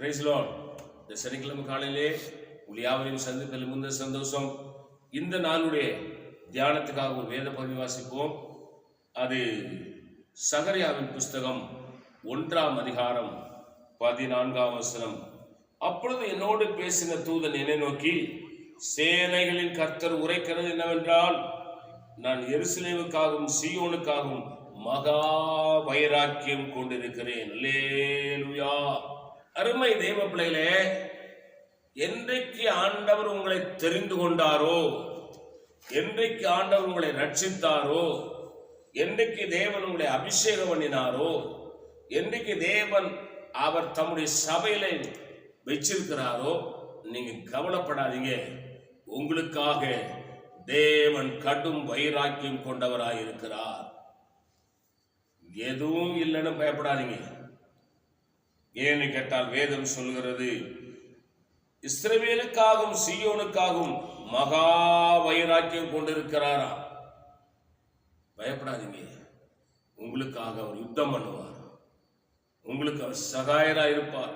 பிரைஸ்லோன் இந்த சனிக்கிழமை காலையிலே உங்கள் யாவரையும் சந்திப்பதில் முந்த சந்தோஷம். இந்த நாளுடைய தியானத்துக்காக ஒரு வேத பகுதி வாசிப்போம். அது சகரியாவின் புஸ்தகம் ஒன்றாம் அதிகாரம் பதினான்காம் வசனம். அப்பொழுது என்னோடு பேசின தூதன் என்னை நோக்கி சேனைகளின் கர்த்தர் உரைக்கிறது என்னவென்றால் நான் எருசலேமுக்காகவும் சீயோனுக்காகவும் மகா வைராக்கியம் கொண்டிருக்கிறேன். லேலுயா அருமை தெய்வ பிள்ளைகளே என்றைக்கு ஆண்டவர் உங்களை தெரிந்து கொண்டாரோ என்றைக்கு ஆண்டவர் உங்களை ரட்சித்தாரோ என்றைக்கு தேவன் உங்களை அபிஷேகம் பண்ணினாரோ என்றைக்கு தேவன் அவர் தம்முடைய சபையில வச்சிருக்கிறாரோ நீங்க கவலைப்படாதீங்க. உங்களுக்காக தேவன் கடும் வைராக்கியம் கொண்டவராயிருக்கிறார். எதுவும் இல்லைன்னு பயப்படாதீங்க. ஏன்னு கேட்டால் வேதம் சொல்கிறது இஸ்ரவேலுக்காகவும் சீயோனுக்காகவும் மகா வைராக்கியம் கொண்டிருக்கிறாரா பயப்படாதீங்க. உங்களுக்காக அவர் யுத்தம் பண்ணுவார். உங்களுக்கு அவர் சகாயரா இருப்பார்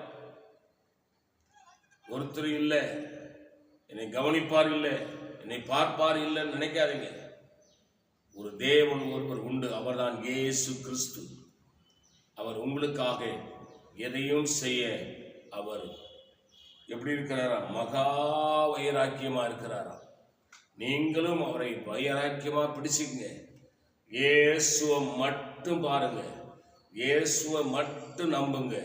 ஒருத்தர் இல்லை. என்னை கவனிப்பார் இல்லை. என்னை பார்ப்பார் இல்லைன்னு நினைக்காதீங்க. ஒரு தேவன் ஒருவர் உண்டு. அவர்தான் இயேசு கிறிஸ்து. அவர் உங்களுக்காக எதையும் செய்ய அவர் எப்படி இருக்கிறாரா மகா வைராக்கியமா இருக்கிறாரா நீங்களும் அவரை வைராக்கியமா பிடிச்சிக்கங்க. இயேசுவை மட்டும் பாருங்க. இயேசுவை மட்டும் நம்புங்க.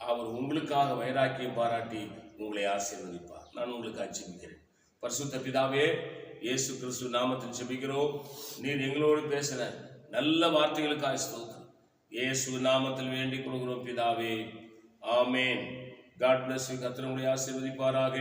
அவர் உங்களுக்காக வைராக்கியம் பாராட்டி உங்களை ஆசீர்வதிப்பார். நான் உங்களுக்கு அச்சமிக்கிறேன் பரிசுத்த பிதாவே இயேசு கிறிஸ்து நாமத்தில் ஜெபிக்கிறோம். நீர் எங்களோடு பேசின நல்ல வார்த்தைகளுக்காக ஸ்தோத்திரம். இயேசு நாமத்தில் வேண்டிக் கொள்கிறோம் பிதாவே. ஆமேன். காட் பிளஸ் கத்திரமுடைய ஆசீர்வதிப்பாராக.